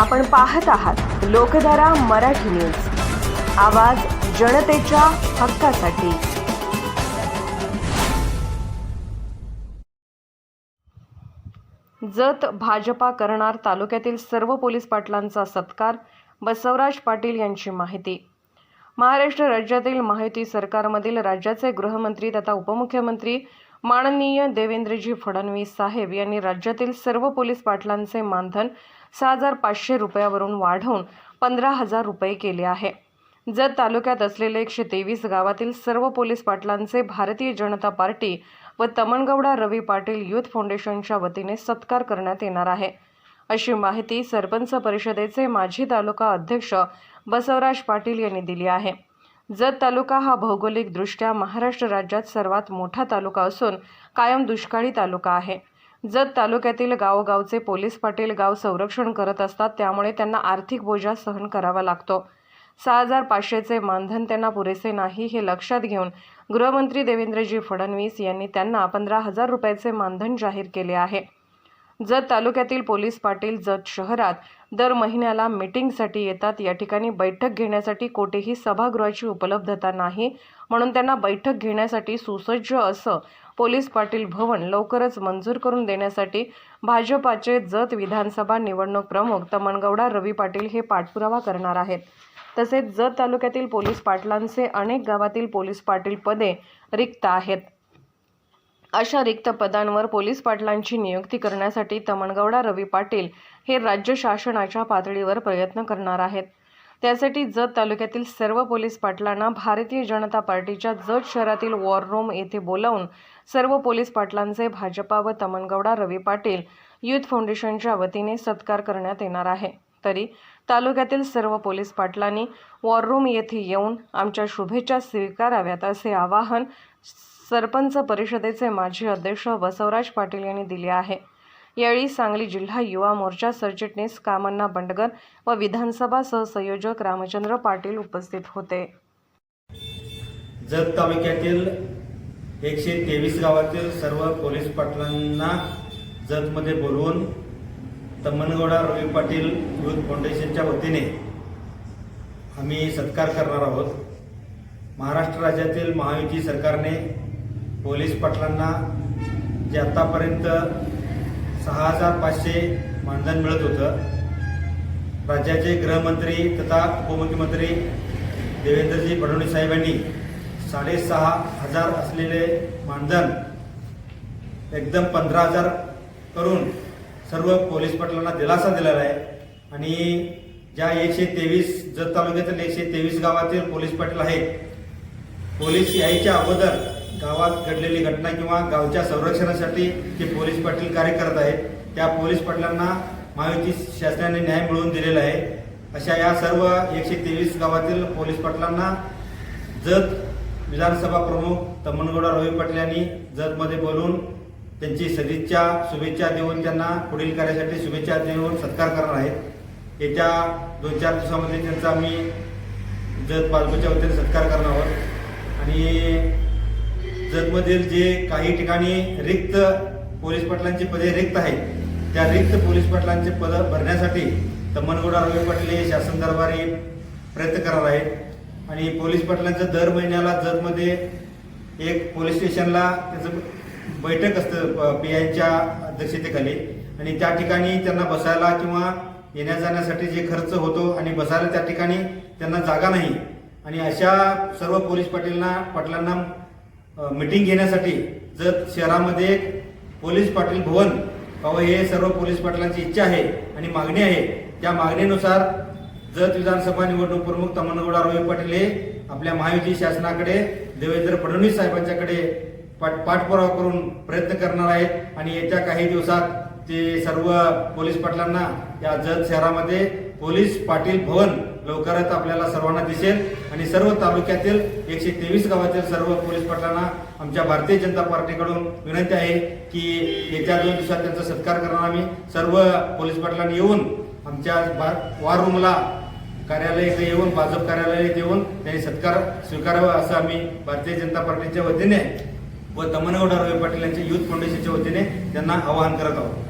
आपण पाहत आहात लोकधारा मराठी न्यूज. आवाज जनतेच्या हक्कासाठी. जत भाजपा करणार तालुक्यातील सर्व पोलीस पाटलांचा सत्कार बसवराज पाटील यांची माहिती. महाराष्ट्र राज्यातील माहिती सरकारमधील राज्याचे गृहमंत्री तथा उपमुख्यमंत्री माननीय देवेंद्रजी फडणवीस साहेब यांनी राज्यातील सर्व पोलीस पाटलांचे मानधन सहा हजार पाचशे रुपयावरून वाढवून पंधरा हजार रुपये केले आहे. जत तालुक्यात असलेले एकशे तेवीस गावातील सर्व पोलीस पाटलांचे भारतीय जनता पार्टी व तमणगौडा रवी पाटील युथ फाउंडेशनच्या वतीने सत्कार करण्यात येणार आहे. अशी माहिती सरपंच परिषदेचे माजी तालुका अध्यक्ष बसवराज पाटील यांनी दिली आहे. जत तालुका हा भौगोलिकदृष्ट्या महाराष्ट्र राज्यात सर्वात मोठा तालुका असून कायम दुष्काळी तालुका आहे. जत तालुक्यातील गावोगावचे पोलीस पाटील गाव संरक्षण करत असतात त्यामुळे त्यांना आर्थिक बोजा सहन करावा लागतो. सहा हजार पाचशेचे मानधन त्यांना पुरेसे नाही हे लक्षात घेऊन गृहमंत्री देवेंद्रजी फडणवीस यांनी त्यांना पंधरा हजार रुपयाचे मानधन जाहीर केले आहे. जत तालुक्यातील पोलीस पाटील जत शहरात दर महिन्याला मीटिंगसाठी येतात. या ठिकाणी बैठक घेण्यासाठी कोठेही सभागृहाची उपलब्धता नाही म्हणून त्यांना बैठक घेण्यासाठी सुसज्ज असं पोलीस पाटील भवन लवकरच मंजूर करून देण्यासाठी भाजपाचे जत विधानसभा निवडणूक प्रमुख तमणगौडा रवी पाटील हे पाठपुरावा करणार आहेत. तसेच जत तालुक्यातील पोलीस पाटलांचे अनेक गावातील पोलीस पाटील पदे रिक्त आहेत. अशा रिक्त पदांवर पोलीस पाटलांची नियुक्ती करण्यासाठी तमणगौडा रवी पाटील हे राज्य शासनाच्या पातळीवर प्रयत्न करणार आहेत. त्यासाठी जत तालुक्यातील सर्व पोलीस पाटलांना भारतीय जनता पार्टीच्या जत शहरातील वॉर रूम येथे बोलावून सर्व पोलीस पाटलांचे भाजपा व तमनगौडा रवी पाटील युथ फाउंडेशनच्या वतीने सत्कार करण्यात येणार आहे. तरी तालुक्यातील सर्व पोलीस पाटलांनी वॉर रूम येथे येऊन आमच्या शुभेच्छा स्वीकाराव्यात असे आवाहन सरपंच परिषदेचे माजी अध्यक्ष बसवराज पाटील यांनी दिले आहे. यावेळी सांगली जिल्हा युवा मोर्चा सरचिटणीस कामण्णा बंडगर व विधानसभा सहसंयोजक रामचंद्र पाटील उपस्थित होते. जत तालुक्यातील एकशे तेवीस गावातील सर्व पोलीस पाटलांना जतमध्ये बोलवून तमनगौडा रवी पाटील युथ फाउंडेशनच्या वतीने आम्ही सत्कार करणार आहोत. महाराष्ट्र राज्यातील महायुती सरकारने पोलीस पाटलांना जे आतापर्यंत सहा हजार पाचशे मानधन मिळत होतं. राज्याचे गृहमंत्री तथा उपमुख्यमंत्री देवेंद्रजी फडणवीस साहेबांनी साडेसहा हजार असलेले मानधन एकदम पंधरा हजार करून सर्व पोलीस पटलांना दिलासा दिलेला आहे. आणि ज्या एकशे तेवीस जत तालुक्यातील एकशे तेवीस गावातील पोलीस पाटील आहेत पोलीस यायच्या अगोदर गावात घडलेली घटना किंवा गावच्या संरक्षणासाठी जे पोलीस पाटील कार्य करत आहेत त्या पोलीस पाटलांना महायुती शासनाने न्याय मिळवून दिलेला आहे. अशा या सर्व एकशे तेवीस गावातील पोलीस पाटलांना जत विधानसभा प्रमुख तमनगौडा रवी पाटील यांनी जतमध्ये बोलून त्यांची सदिच्छा शुभेच्छा देऊन त्यांना पुढील कार्यासाठी शुभेच्छा देऊन सत्कार करणार आहेत. येत्या दोन चार दिवसामध्ये त्यांचा आम्ही जत भाजपच्या वतीने सत्कार करणार आहोत. आणि जतमधील जे काही ठिकाणी रिक्त पोलीस पाटलांची पदे रिक्त आहेत त्या रिक्त पोलीस पाटलांचे पद भरण्यासाठी तम्मनगौडा रवी पाटील शासन दरबारी प्रयत्न करणार आहेत. आणि पोलीस पाटलांचं दर महिन्याला जतमध्ये एक पोलीस स्टेशनला त्याचं बैठक असतं पी आयच्या अध्यक्षतेखाली. आणि त्या ठिकाणी त्यांना बसायला किंवा येण्या जाण्यासाठी जे खर्च होतो आणि बसायला त्या ठिकाणी त्यांना जागा नाही. आणि अशा सर्व पोलीस पाटीलना पाटलांना मिटिंग घेण्यासाठी जर शहरामध्ये एक पोलीस पाटील भवन व्हावं हे सर्व पोलीस पाटलांची इच्छा आहे आणि मागणी आहे. त्या मागणीनुसार जत विधानसभा निवडणूक प्रमुख तमनगौडा रवी पाटील हे आपल्या महायुती शासनाकडे देवेंद्र फडणवीस साहेबांच्याकडे पाठ पाठपुरावा करून प्रयत्न करणार आहेत आणि येत्या काही दिवसात ते सर्व पोलीस पाटलांना या जत शहरामध्ये पोलीस पाटील भवन लवकरच आपल्याला सर्वांना दिसेल आणि सर्व तालुक्यातील एकशे तेवीस गावातील सर्व पोलीस पाटलांना आमच्या भारतीय जनता पार्टीकडून विनंती आहे की येत्या दोन दिवसात त्यांचा सत्कार करणार आम्ही. सर्व पोलीस पाटलांनी येऊन आमच्या बा- वॉर रूमला कार्यालय इथे येऊन भाजप कार्यालयात येऊन त्यांनी सत्कार स्वीकारावा असं आम्ही भारतीय जनता पार्टीच्या वतीने व दमनगौड रवी पाटील यांच्या युथ फाउंडेशनच्या वतीने त्यांना आवाहन करत आहोत.